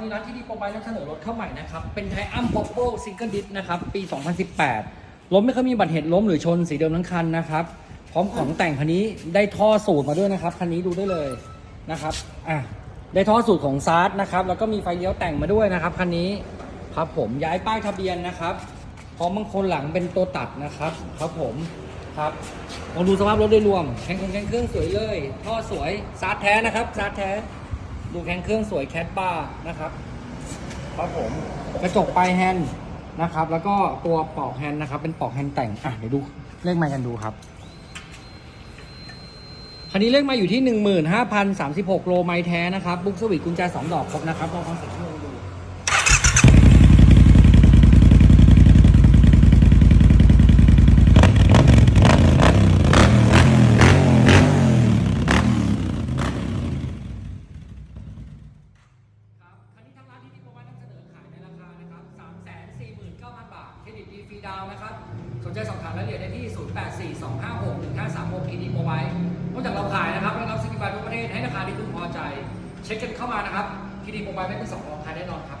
วันนี้ร้านที่ดีโปรไบนำเสนอรถเข้าใหม่นะครับ เป็นไทอัมป๊อปโปซิงเกิลดิสนะครับ ปี 2018 ล้มไม่เคยมีบัตรเหตุล้มหรือชนสีเดิมทั้งคันนะครับ พร้อมของแต่งคันนี้ได้ท่อสูตรมาด้วยนะครับ คันนี้ดูได้เลยนะครับ อะ ได้ท่อสูตรของซาร์ดนะครับ แล้วก็มีไฟเลี้ยวแต่งมาด้วยนะครับ คันนี้ ครับผม ย้ายป้ายทะเบียนนะครับ พร้อมบางคนหลังเป็นตัวตัดนะครับ ครับผม ครับลองดูสภาพรถโดยรวม แข็งแข็งเครื่องสวยเลย ท่อสวย ซาร์ดแท้นะครับ ซาร์ดแท้ ดูแข็งเครื่องสวยแคทบาร์นะครับครับผมกระจกปลายแฮนด์นะครับ แล้วก็ตัวปลอกแฮนด์นะครับ เป็นปลอกแฮนด์แต่งอะเดี๋ยวดูเลขไมค์กันดูครับคันนี้เลขมาอยู่ที่ 15,036 โลไมล์แท้นะครับ บุ๊กสวิตกุญแจ 2 ดอกครบนะครับลองฟังเสียงเครื่องดู ครับ คันนี้ทางร้านที่ดีโปรโมชั่นนำเสนอขายในราคานะครับ 349,000 บาท เครดิตดี ฟรีดาวนะครับ สนใจสอบถามรายละเอียดได้ที่ 0842561536ทีดีโมบายนอกจากเราขายนะครับเรารับสกิบายทั่วประเทศให้ราคาที่คุณพอใจ เช็คกันเข้ามานะครับทีดีโมบายไม่เป็นสองรองใครแน่นอนครับ